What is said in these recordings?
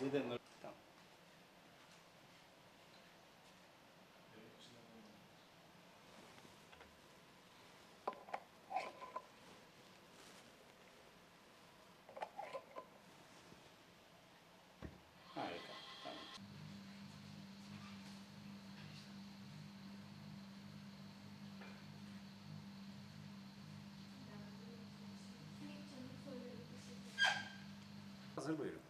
Dede Nur. Tamam. Harika. Tamam. Hazır buyurun.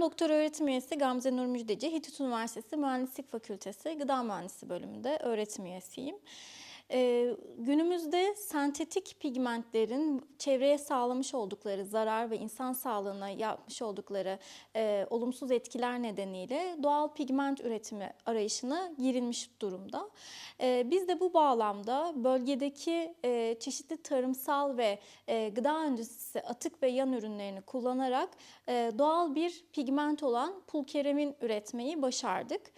Doktor öğretim üyesi Gamze Nur Müjdeci, Hitit Üniversitesi Mühendislik Fakültesi Gıda Mühendisi bölümünde öğretim üyesiyim. Ee, günümüzde sentetik pigmentlerin çevreye sağlamış oldukları zarar ve insan sağlığına yapmış oldukları e, olumsuz etkiler nedeniyle doğal pigment üretimi arayışına girilmiş durumda. Ee, biz de bu bağlamda bölgedeki e, çeşitli tarımsal ve e, gıda endüstrisi atık ve yan ürünlerini kullanarak e, doğal bir pigment olan pulkeremin üretmeyi başardık.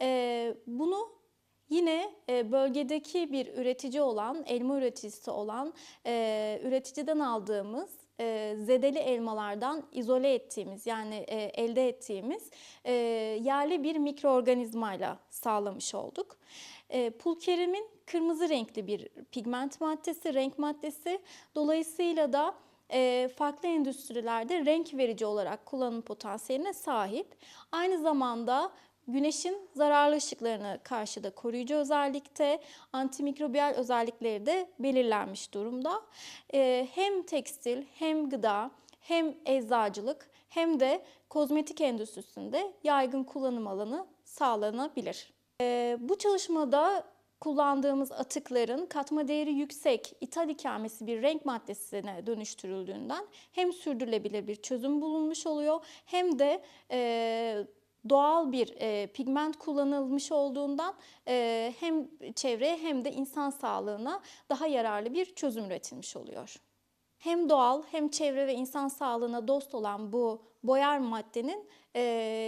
E, bunu Yine e, bölgedeki bir üretici olan, elma üreticisi olan e, üreticiden aldığımız e, zedeli elmalardan izole ettiğimiz yani elde ettiğimiz yerli bir mikroorganizmayla sağlamış olduk. Pulkerimin kırmızı renkli bir pigment maddesi, renk maddesi. Dolayısıyla da farklı endüstrilerde renk verici olarak kullanım potansiyeline sahip. Aynı zamanda Güneşin zararlı ışıklarına karşı da koruyucu özellikte, antimikrobiyal özellikleri de belirlenmiş durumda. Ee, hem tekstil, hem gıda, hem eczacılık, hem de kozmetik endüstrisinde yaygın kullanım alanı sağlanabilir. Ee, bu çalışmada kullandığımız atıkların katma değeri yüksek ithal ikamesi bir renk maddesine dönüştürüldüğünden hem sürdürülebilir bir çözüm bulunmuş oluyor hem de e, doğal bir e, pigment kullanılmış olduğundan e, hem çevreye hem de insan sağlığına daha yararlı bir çözüm üretilmiş oluyor. Hem doğal hem çevre ve insan sağlığına dost olan bu boyar maddenin e,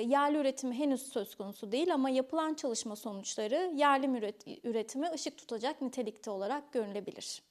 yerli üretimi henüz söz konusu değil ama yapılan çalışma sonuçları yerli üret- üretime ışık tutacak nitelikte olarak görülebilir.